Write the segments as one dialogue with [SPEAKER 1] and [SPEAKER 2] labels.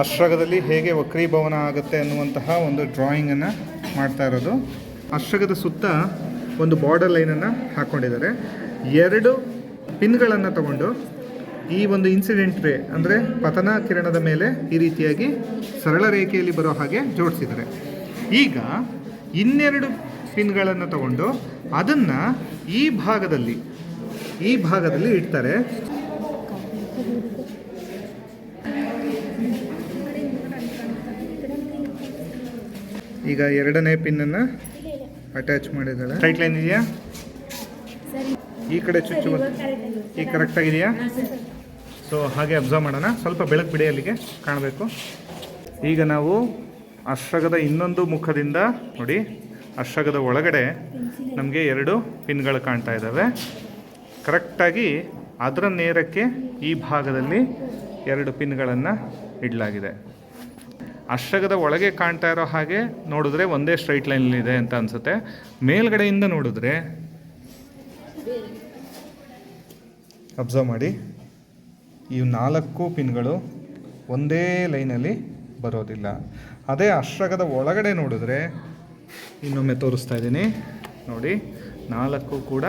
[SPEAKER 1] ಅಶ್ರಗದಲ್ಲಿ ಹೇಗೆ ವಕ್ರೀಭವನ ಆಗುತ್ತೆ ಅನ್ನುವಂತಹ ಒಂದು ಡ್ರಾಯಿಂಗನ್ನು ಮಾಡ್ತಾ ಇರೋದು. ಅಶ್ರಗದ ಸುತ್ತ ಒಂದು ಬಾರ್ಡರ್ ಲೈನನ್ನು ಹಾಕ್ಕೊಂಡಿದ್ದಾರೆ ಎರಡು ಪಿನ್ಗಳನ್ನು ತಗೊಂಡು ಈ ಒಂದು ಇನ್ಸಿಡೆಂಟ್ ರೇ ಅಂದರೆ ಪತನ ಕಿರಣದ ಮೇಲೆ ಈ ರೀತಿಯಾಗಿ ಸರಳ ರೇಖೆಯಲ್ಲಿ ಬರೋ ಹಾಗೆ ಜೋಡಿಸಿದ್ದಾರೆ. ಈಗ ಇನ್ನೆರಡು ಪಿನ್ಗಳನ್ನು ತಗೊಂಡು ಅದನ್ನು ಈ ಭಾಗದಲ್ಲಿ ಈ ಭಾಗದಲ್ಲಿ ಇಡ್ತಾರೆ. ಈಗ ಎರಡನೇ ಪಿನ್ನನ್ನು ಅಟ್ಯಾಚ್ ಮಾಡಿದ್ದಾಳೆ. ಸ್ಟ್ರೈಟ್ ಲೈನ್ ಇದೆಯಾ? ಈ ಕಡೆ ಚುಚ್ಚು ಈಗ ಕರೆಕ್ಟಾಗಿದೆಯಾ ಸೊ ಹಾಗೆ ಅಬ್ಸರ್ವ್ ಮಾಡೋಣ. ಸ್ವಲ್ಪ ಬೆಳಕು ಬಿಡಿ ಅಲ್ಲಿಗೆ ಕಾಣಬೇಕು. ಈಗ ನಾವು ಅಶ್ರಗದ ಇನ್ನೊಂದು ಮುಖದಿಂದ ನೋಡಿ ಅಶ್ರಗದ ಒಳಗಡೆ ನಮಗೆ ಎರಡು ಪಿನ್ಗಳು ಕಾಣ್ತಾ ಇದ್ದಾವೆ. ಕರೆಕ್ಟಾಗಿ ಅದರ ನೇರಕ್ಕೆ ಈ ಭಾಗದಲ್ಲಿ ಎರಡು ಪಿನ್ಗಳನ್ನು ಇಡಲಾಗಿದೆ. ಅಶ್ರಗದ ಒಳಗೆ ಕಾಣ್ತಾ ಇರೋ ಹಾಗೆ ನೋಡಿದ್ರೆ ಒಂದೇ ಸ್ಟ್ರೈಟ್ ಲೈನಲ್ಲಿದೆ ಅಂತ ಅನಿಸುತ್ತೆ. ಮೇಲ್ಗಡೆಯಿಂದ ನೋಡಿದ್ರೆ ಅಬ್ಸರ್ವ್ ಮಾಡಿ. ಈ ನಾಲ್ಕು ಪಿನ್ಗಳು ಒಂದೇ ಲೈನಲ್ಲಿ ಬರೋದಿಲ್ಲ. ಅದೇ ಅಶ್ರಗದ ಒಳಗಡೆ ನೋಡಿದ್ರೆ ಇನ್ನೊಮ್ಮೆ ತೋರಿಸ್ತಾ ಇದ್ದೀನಿ. ನೋಡಿ, ನಾಲ್ಕು ಕೂಡ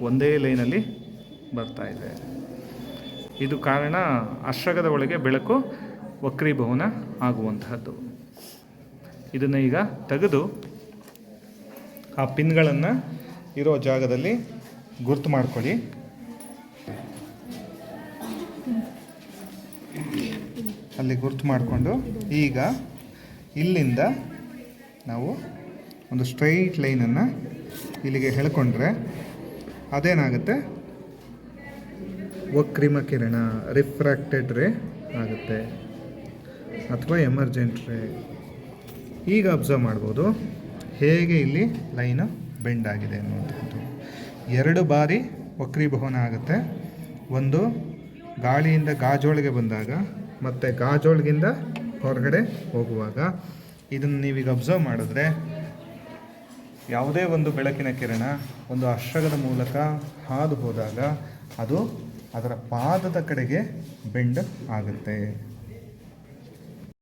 [SPEAKER 1] ಒಂದೇ ಲೈನಲ್ಲಿ ಬರ್ತಾ ಇದೆ. ಇದು ಕಾರಣ ಅಶ್ರಗದ ಒಳಗೆ ಬೆಳಕು ವಕ್ರೀಭವನ ಆಗುವಂತಹದ್ದು. ಇದನ್ನು ಈಗ ತೆಗೆದು ಆ ಪಿನ್ಗಳನ್ನು ಇರೋ ಜಾಗದಲ್ಲಿ ಗುರ್ತು ಮಾಡ್ಕೊಳ್ಳಿ. ಅಲ್ಲಿ ಗುರ್ತು ಮಾಡಿಕೊಂಡು ಈಗ ಇಲ್ಲಿಂದ ನಾವು ಒಂದು ಸ್ಟ್ರೈಟ್ ಲೈನನ್ನು ಇಲ್ಲಿಗೆ ಹೇಳ್ಕೊಂಡ್ರೆ ಅದೇನಾಗುತ್ತೆ? ವಕ್ರಿಮ ಕಿರಣ, ರಿಫ್ರಾಕ್ಟೆಡ್ ರೇ ಆಗುತ್ತೆ. ಅಥವಾ ಎಮರ್ಜೆಂಟ್ ರೇ ಈಗ ಅಬ್ಸರ್ವ್ ಮಾಡ್ಬೋದು. ಹೇಗೆ ಇಲ್ಲಿ ಲೈನು ಬೆಂಡ್ ಆಗಿದೆ ಅನ್ನುವಂಥದ್ದು. ಎರಡು ಬಾರಿ ವಕ್ರೀಭವನ ಆಗುತ್ತೆ. ಒಂದು ಗಾಳಿಯಿಂದ ಗಾಜೋಳಿಗೆ ಬಂದಾಗ ಮತ್ತು ಗಾಜೋಳಿಗಿಂದ ಹೊರಗಡೆ ಹೋಗುವಾಗ. ಇದನ್ನು ನೀವೀಗ ಅಬ್ಸರ್ವ್ ಮಾಡಿದ್ರೆ ಯಾವುದೇ ಒಂದು ಬೆಳಕಿನ ಕಿರಣ, ಒಂದು ಅಶ್ರಗದ ಮೂಲಕ ಹಾದು ಹೋದಾಗ ಅದು ಅದರ ಪಾದದ ಕಡೆಗೆ ಬೆಂಡ್ ಆಗುತ್ತೆ.